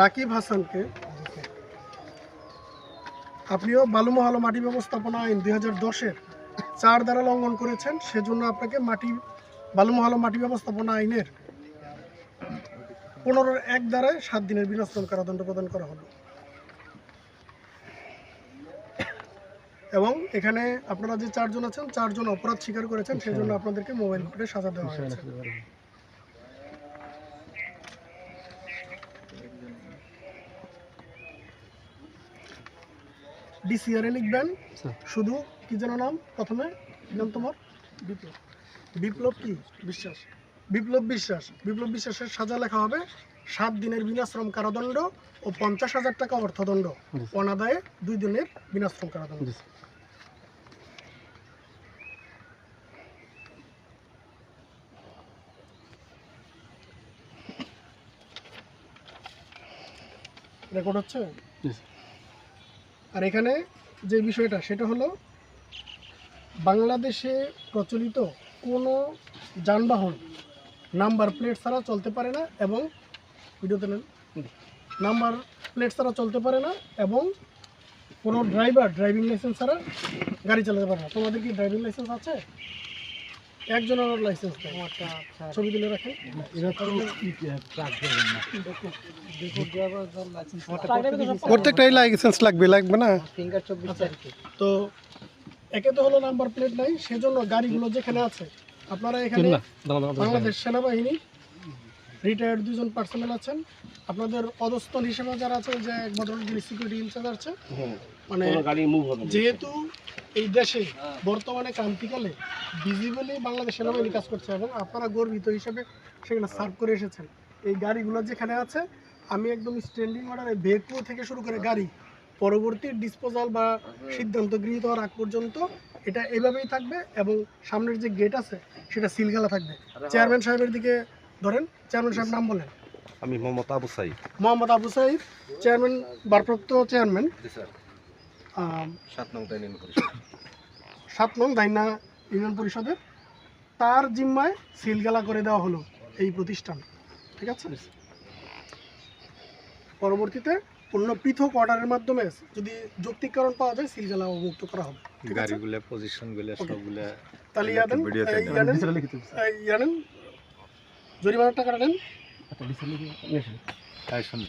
রাকিব হাসানকে আপনিও বালুমহল মাটি ব্যবস্থাপনা আইন দুই হাজার দশের চার দ্বারা লঙ্ঘন করেছেন, সেজন্য আপনাকে মাটি বালুমহল মাটি ব্যবস্থাপনা আইনের পনেরো এক দ্বারায় সাত দিনের বিনাশ্রম কারাদণ্ড প্রদান করা হলো। এবং এখানে আপনারা যে চারজন আছেন, চারজন অপরাধ স্বীকার করেছেন, সেজন্য আপনাদেরকে মোবাইল কোর্টে সাজা দেওয়া হয়েছে। ডিসিআরে লিখবেন। শুধু কি যেন নাম? প্রথমে নাম তোমার? বিপ্লব। বিপ্লব কি? বিশ্বাস। বিপ্লব বিশ্বাস। বিপ্লব বিশ্বাসের সাজা লেখা হবে সাত দিনের বিনাশ্রম কারাদণ্ড ও পঞ্চাশ হাজার টাকা অর্থদণ্ড। অনাদায়ে দুই দিনের বিনাশ্রম কারাদণ্ড। রেকর্ড হচ্ছে? আর এখানে যে বিষয়টা, সেটা হলো বাংলাদেশে প্রচলিত কোনো যানবাহন নাম্বার প্লেট ছাড়া চলতে পারে না এবং ভিডিওতে নাম্বার প্লেট ছাড়া চলতে পারে না এবং কোনো ড্রাইভার ড্রাইভিং লাইসেন্স ছাড়া গাড়ি চালাতে পারে না। তোমাদের কি ড্রাইভিং লাইসেন্স আছে? একজনের লাইসেন্স নেই ছবি তুলে রাখেন। প্রত্যেকটাই লাইসেন্স লাগবে। লাগবে না? তো একে তো হলো নাম্বার প্লেট নাই সেজন্য গাড়িগুলো যেখানে আছে আপনারা এখানে বাংলাদেশ সেনাবাহিনী রিটায়ার্ড দুজন পার্সোনাল আছেন। আপনাদের অধস্তন হিসেবে যারা আছে যে এক ভদ্রলোক যিনি সিকিউরিটি ইনচার্জ আছে মানে যেহেতু এই দেশে বর্তমানে ক্রান্তিকালে ভিজিবলি বাংলাদেশ সেনাবাহিনী কাজ করছে এবং আপনারা গর্বিত হিসেবে সেখানে সার্ভ করে এসেছেন। এই গাড়িগুলো যেখানে আছে আমি একদম স্ট্যান্ডিং অর্ডারে ভেহিকল থেকে শুরু করে গাড়ি পরবর্তী ডিসপোজাল বা সিদ্ধান্ত গৃহীত হওয়ার আগ পর্যন্ত এটা এভাবেই থাকবে এবং সামনের যে গেট আছে সেটা সিলগালা থাকবে। চেয়ারম্যান সাহেবের দিকে ধরেন চেয়ারম্যান সাহেব নাম বলেন। আমি মোহাম্মদ আবু সাইদ। মোহাম্মদ আবু সাইদ চেয়ারম্যান ভারপ্রাপ্ত চেয়ারম্যান। সাত নং ইউনিয়ন সাত নং দাইনা ইউনিয়ন পরিষদের। তার জিম্মায় সিলগালা করে দেওয়া হলো এই প্রতিষ্ঠান। ঠিক আছে? পরবর্তীতে অন্য পৃথক অর্ডারের মাধ্যমে যদি যৌক্তিক কারণ পাওয়া যায় সিলগালা মুক্ত করা হবে? গাড়িগুলা পজিশনগুলা তাহলে ইয়া দেন জরিমানার টাকাটা নেন। তাই শুন